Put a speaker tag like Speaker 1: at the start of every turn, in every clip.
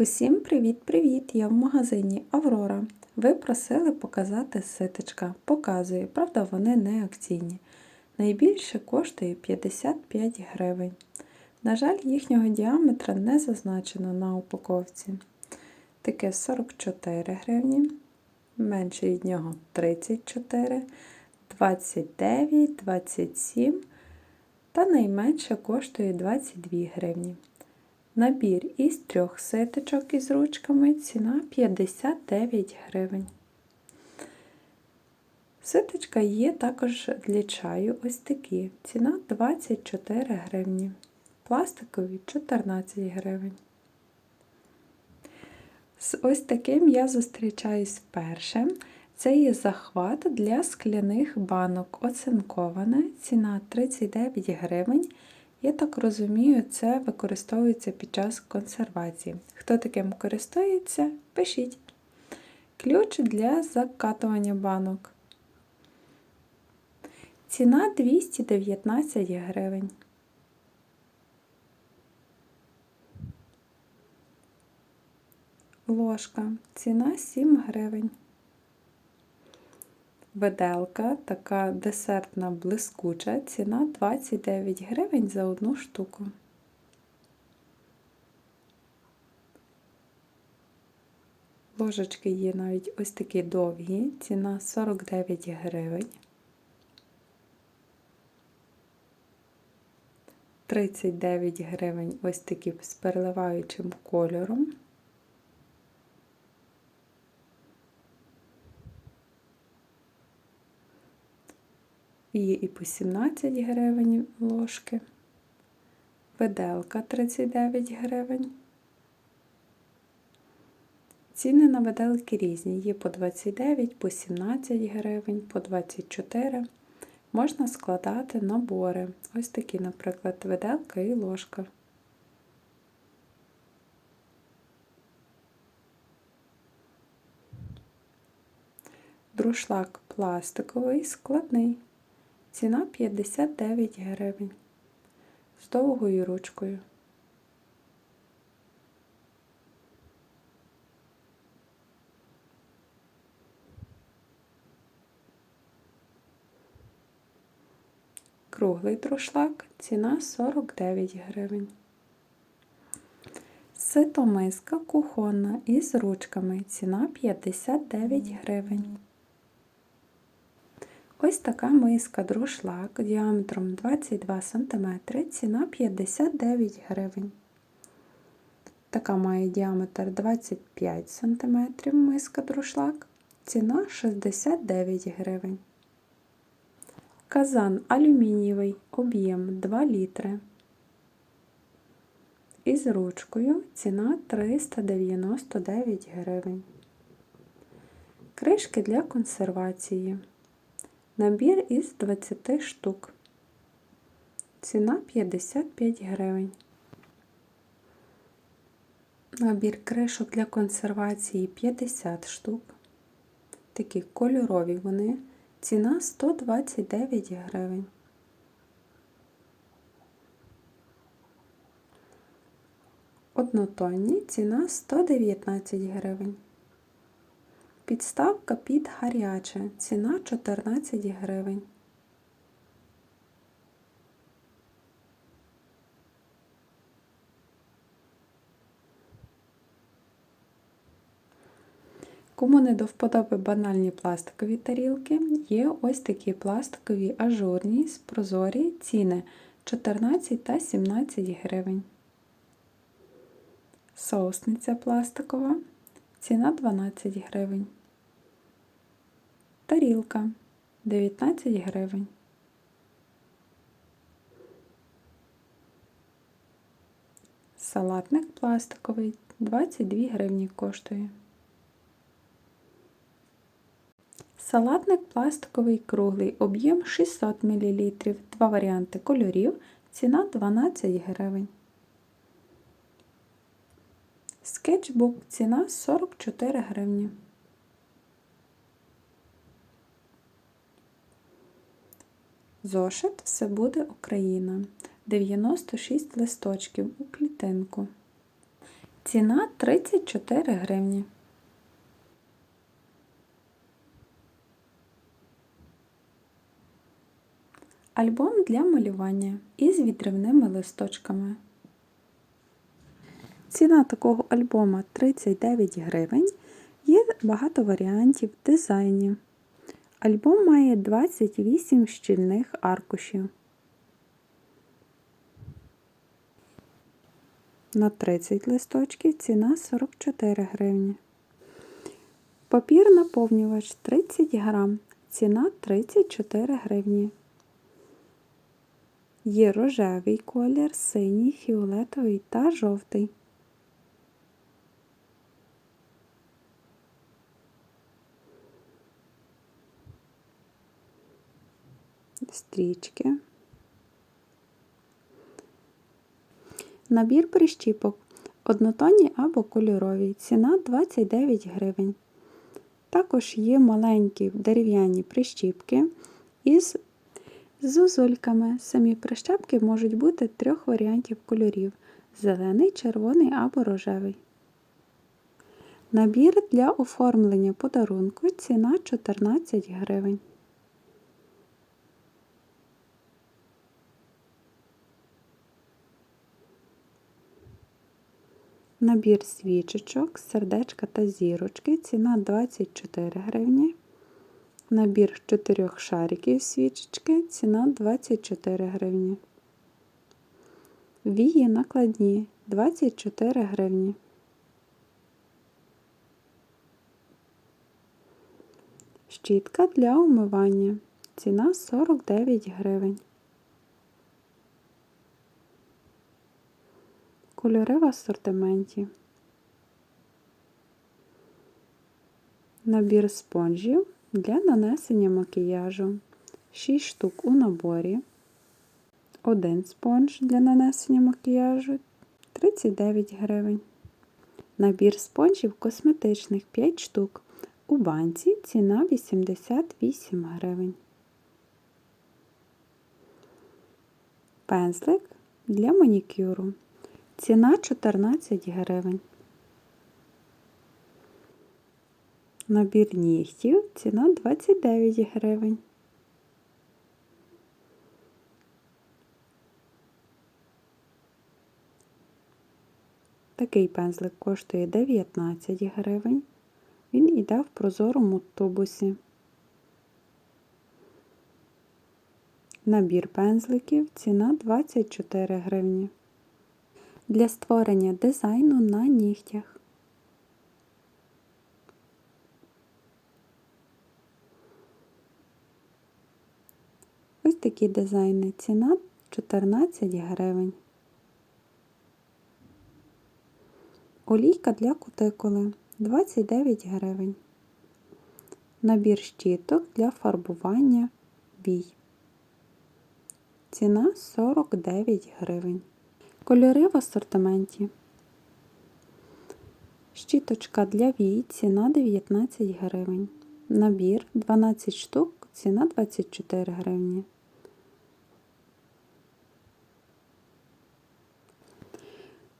Speaker 1: Усім привіт-привіт! Я в магазині Аврора. Ви просили показати ситочка. Показую, правда, вони не акційні. Найбільше коштує 55 гривень. На жаль, їхнього діаметра не зазначено на упаковці. Таке 44 гривні, менше від нього 34, 29, 27 та найменше коштує 22 гривні. Набір із трьох ситочок із ручками ціна 59 гривень. Ситочка є також для чаю ось такі. Ціна 24 гривні. Пластикові 14 гривень. З ось таким я зустрічаюсь вперше. Це є захват для скляних банок оцинковане. Ціна 39 гривень. Я так розумію, це використовується під час консервації. Хто таким користується, пишіть. Ключ для закатування банок. Ціна 219 гривень. Ложка. Ціна 7 гривень. Виделка, така десертна блискуча, ціна 29 гривень за одну штуку. Ложечки є навіть ось такі довгі, ціна 49 гривень. 39 гривень ось такі з переливаючим кольором. Є і по 17 гривень ложки, виделка 39 гривень. Ціни на виделки різні. Є по 29, по 17 гривень, по 24. Можна складати набори. Ось такі, наприклад, виделка і ложка. Друшлак пластиковий, складний. Ціна 59 гривень з довгою ручкою. Круглий друшлак, ціна 49 гривень. Ситомиска кухонна із ручками, ціна 59 гривень. Ось така миска друшлак діаметром 22 см, ціна 59 гривень. Така має діаметр 25 см миска друшлак, ціна 69 гривень. Казан алюмінієвий, об'єм 2 літри. Із ручкою ціна 399 гривень. Кришки для консервації. Набір із 20 штук. Ціна 55 гривень. Набір кришок для консервації 50 штук. Такі кольорові вони. Ціна 129 гривень. Однотонні ціна 119 гривень. Підставка під гаряче. Ціна 14 гривень. Кому не до вподоби банальні пластикові тарілки, є ось такі пластикові ажурні, з прозорі ціни 14 та 17 гривень. Соусниця пластикова. Ціна 12 гривень. Тарілка 19 гривень. Салатник пластиковий 22 гривні коштує. Салатник пластиковий круглий, об'єм 600 мл, два варіанти кольорів, ціна 12 гривень. Скетчбук ціна 44 гривні. Зошит все буде Україна. 96 листочків у клітинку. Ціна 34 гривні. Альбом для малювання із вітрівними листочками. Ціна такого альбома 39 гривень. Є багато варіантів дизайнів. Альбом має 28 щільних аркушів. На 30 листочків ціна 44 гривні. Папір наповнювач 30 грам. Ціна 34 гривні. Є рожевий колір, синій, фіолетовий та жовтий. Стрічки. Набір прищіпок. Однотонні або кольорові. Ціна 29 гривень. Також є маленькі дерев'яні прищіпки із зозульками. Самі прищепки можуть бути трьох варіантів кольорів: зелений, червоний або рожевий. Набір для оформлення подарунку ціна 14 гривень. Набір свічечок, сердечка та зірочки. Ціна 24 гривні. Набір 4 шариків свічечки. Ціна 24 гривні. Вії накладні 24 гривні. Щітка для умивання. Ціна 49 гривень. Кольори в асортименті. Набір спонжів для нанесення макіяжу. 6 штук у наборі. Один спонж для нанесення макіяжу 39 гривень. Набір спонжів косметичних 5 штук. У банці ціна 88 гривень. Пензлик для манікюру. Ціна 14 гривень. Набір нігтів ціна 29 гривень. Такий пензлик коштує 19 гривень. Він іде в прозорому тубусі. Набір пензликів ціна 24 гривні. Для створення дизайну на нігтях. Ось такі дизайни. Ціна 14 гривень. Олійка для кутикули 29 гривень. Набір щіток для фарбування вій. Ціна 49 гривень. Кольори в асортименті. Щіточка для вій ціна 19 гривень. Набір 12 штук, ціна 24 гривні.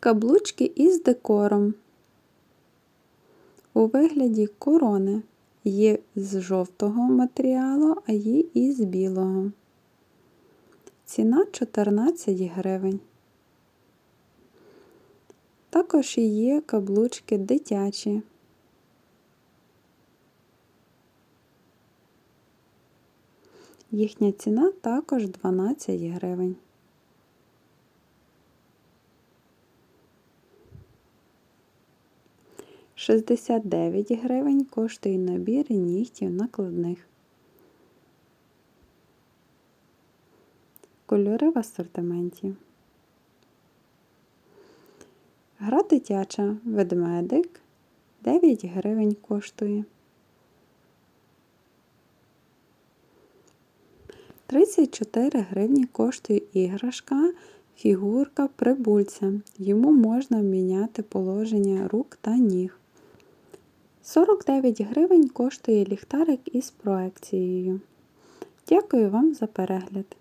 Speaker 1: Каблучки із декором. У вигляді корони. Є з жовтого матеріалу, а є і з білого. Ціна 14 гривень. Також є каблучки дитячі. Їхня ціна також 12 гривень. Шістдесят дев'ять гривень коштує набір нігтів накладних. Кольори в асортименті. Гра дитяча ведмедик 9 гривень коштує. 34 гривні коштує іграшка, фігурка прибульця. Йому можна міняти положення рук та ніг. 49 гривень коштує ліхтарик із проекцією. Дякую вам за перегляд!